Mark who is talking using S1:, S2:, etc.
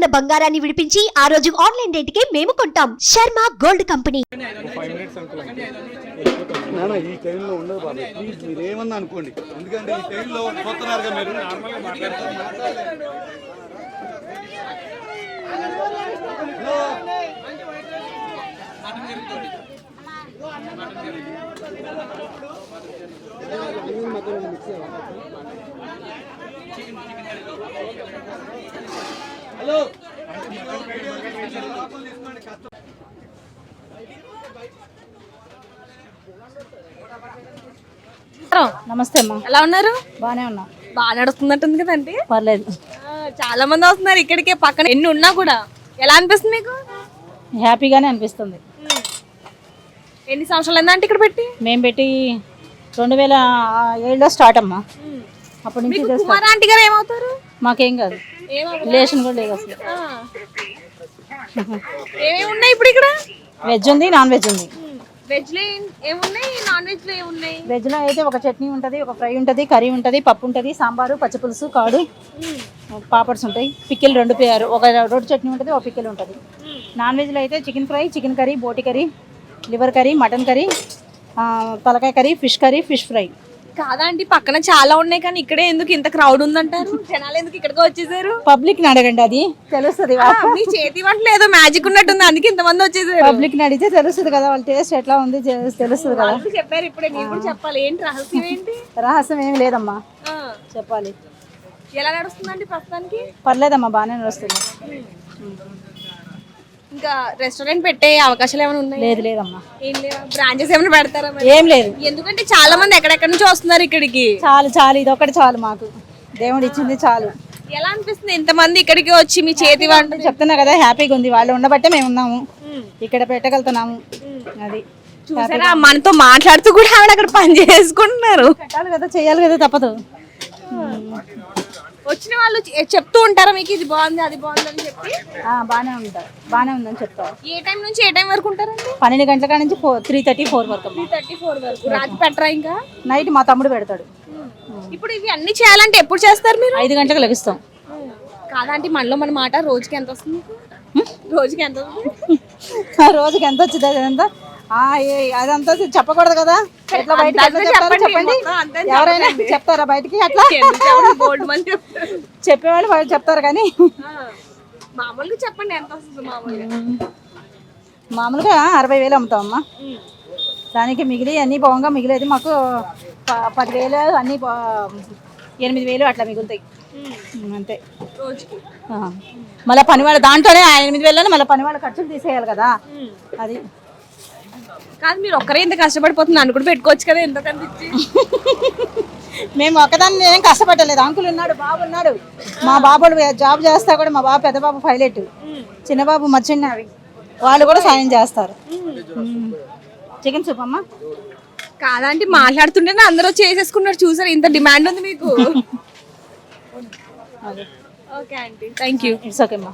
S1: ఉన్న బంగారాన్ని విడిపించి ఆ రోజు ఆన్లైన్ రేటుకే మేము కొంటాం. Sharma gold company.
S2: నాన్న ఈ టైంలో ఉండదు బాబు. ప్లీజ్ మీరు ఏమన్నా అనుకోండి. ఎందుకంటే ఈ టైంలో పోతున్నారుగా మీరు. నార్మల్గా మాట్లాడతారు
S3: నమస్తే అమ్మా.
S4: ఎలా ఉన్నారు?
S3: బాగానే ఉన్నా.
S4: బాగా నడుస్తున్నట్టుంది కదండి
S3: పర్లేదు.
S4: ఆ, చాలా మంది వస్తున్నారు ఇక్కడికే పక్కన ఎన్ని ఉన్నా కూడా. ఎలా అనిపిస్తుంది మీకు?
S3: హ్యాపీగానే అనిపిస్తుంది.
S4: ఎన్ని సంవత్సరాలు అయిందంటే ఇక్కడ పెట్టి?
S3: మేము పెట్టి రెండు వేల ఏడులో స్టార్ట్ అమ్మా. అప్పటి నుంచి
S4: కుమార్ ఆంటీ గారు ఏమవుతారు?
S3: మాకేం కాదు? రిలేషన్ కూడా లేదు అసలు.
S4: ఏమేమి ఉన్నాయి ఇప్పుడు ఇక్కడ?
S3: వెజ్ ఉంది నాన్ వెజ్ ఉంది.
S4: వెజ్లో ఏం- ఏమున్నాయి? నాన్ వెజ్లో ఏమున్నాయి?
S3: వెజ్లో అయితే ఒక చట్నీ ఉంటుంది ఒక ఫ్రై ఉంటుంది కర్రీ ఉంటుంది పప్పు ఉంటుంది సాంబారు పచ్చిపులుసు కాడు పాపడ్స్ ఉంటాయి పిక్కిల్ రెండు పే- ఒక రోడ్డు చట్నీ ఉంటుంది ఒక పిక్కిల్ ఉంటుంది. నాన్ వెజ్లో అయితే చికెన్ ఫ్రై చికెన్ కర్రీ బోటి curry liver curry mutton curry తలకాయ curry fish curry fish fry.
S4: కాదా ఆంటీ? పక్కన చాలా ఉన్నాయి కానీ ఇక్కడే ఎందుకు ఇంత క్రౌడ్ ఉందంటారు? జనాలు ఎందుకు ఇక్కడికి వచ్చేసారు?
S3: పబ్లిక్ని అడగండి అది. తెలుస్తుంది.
S4: మీ చేతి వంటలు ఏదో మ్యాజిక్ ఉన్నట్టుంది అందుకే ఇంతమంది వచ్చేసారు.
S3: పబ్లిక్ని అడిగితే తెలుస్తుంది కదా వాళ్ళ టేస్ట్ ఎట్లా ఉంది తెలుస్తుంది కదా.
S4: చెప్పారు ఇప్పుడే మీరు కూడా చెప్పాలి. ఏంటి రహస్యం ఏంటి?
S3: రహస్యం ఏమి లేదమ్మా. చెప్పాలి.
S4: ఎలా నడుస్తుందండి ప్రస్తుతానికి?
S3: పర్లేదమ్మా బాగానే నడుస్తుంది.
S4: ఇంకా రెస్టారెంట్ పెట్టే అవకాశాలు ఏమైనా ఉన్నాయి?
S3: లేదు లేదమ్మా.
S4: ఏం లేవా? బ్రాంచెస్ ఏమైనా పెడతారా మరి?
S3: ఏం లేదు.
S4: ఎందుకంటే చాలా మంది ఎక్కడెక్కడి నుంచి వస్తున్నారు ఇక్కడికి?
S3: చాలు చాలు. ఇది ఒకటి చాలు మాకు. దేవుడు ఇచ్చింది చాలు.
S4: ఎలా అనిపిస్తుంది ఇంతమంది ఇక్కడికి వచ్చి మీ చేతి వంట
S3: చెప్తున్నా కదా హ్యాపీగా ఉంది. వాళ్ళు ఉండబట్టే మేము ఉన్నాము. ఇక్కడ పెట్టగలుగుతున్నాము. అది.
S4: చూసారా? మనతో మాట్లాడుతూ కూడా ఆవిడ అక్కడ పని చేసుకుంటున్నారు.
S3: పెట్టాలి కదా చేయాలి కదా తప్పదు.
S4: వచ్చిన వాళ్ళు చెప్తూ ఉంటారా మీకు ఇది బాగుంది అది బాగుంది అని చెప్పి?
S3: ఆ, బాగానే ఉంటారు. బాగానే ఉందని చెప్తారు.
S4: ఏ టైం నుంచి ఏ టైం వరకు ఉంటారండి?
S3: పన్నెండు గంటల కాడ నుంచి ఫోర్ త్రీ థర్టీ ఫోర్ వరకు అమ్మా.
S4: థర్టీ ఫోర్ వరకు. రాత్రి పెట్టరా ఇంకా?
S3: నైట్ మా తమ్ముడు పెడతాడు.
S4: ఇప్పుడు ఇవి అన్ని చేయాలంటే ఎప్పుడు చేస్తారు మీరు?
S3: ఐదు గంటలకు లభిస్తాం.
S4: కాదంటే మనలో మన మాట? రోజుకి ఎంత వస్తుంది? రోజుకి ఎంత వస్తుంది?
S3: ఆ రోజుకి ఎంత వచ్చింది ఏ- అదంతా చెప్పకూడదు కదా? ఎట్లా బయటికి
S4: చెప్పండి,
S3: ఎవరైనా చెప్తారా బయటికి అట్లా. చెప్పేవాళ్ళు వాళ్ళు చెప్తారు కానీ.
S4: మామూలుగా చెప్పండి ఎంత వస్తుంది మామూలుగా?
S3: మామూలుగా అరవై వేలు అమ్ముతాం అమ్మా దానికి మిగిలి అన్నీ బాగుంగా మిగిలేదు మాకు పదివేలు అన్నీ ఎనిమిది వేలు అట్లా మిగులుతాయి. అంతే. మళ్ళీ పనివాళ్ళ దాంట్లోనే ఎనిమిది వేలని మళ్ళీ పనివాళ్ళ ఖర్చులు తీసేయాలి కదా. అది.
S4: కాదు మీరు ఒక్కరే ఇంత కష్టపడిపోతుంది నన్ను కూడా పెట్టుకోవచ్చు కదా ఎంత కనిపించి
S3: మేము ఒకదాన్ని ఏం కష్టపడలేదు. అంకుల్ ఉన్నాడు బాబు ఉన్నాడు. మా బాబుడు జాబ్ చేస్తా కూడా మా బాబు పెద్ద బాబు పైలట్ చిన్న బాబు మర్చిన్నవి వాళ్ళు కూడా సాయం చేస్తారు. చికెన్ సూప్ అమ్మా.
S4: కాదంటే మాట్లాడుతుంటేనే అందరూ చేసేసుకున్నారు. చూసారు ఇంత డిమాండ్ ఉంది మీకు. Okay aunty. Thank you
S3: it's okay అమ్మా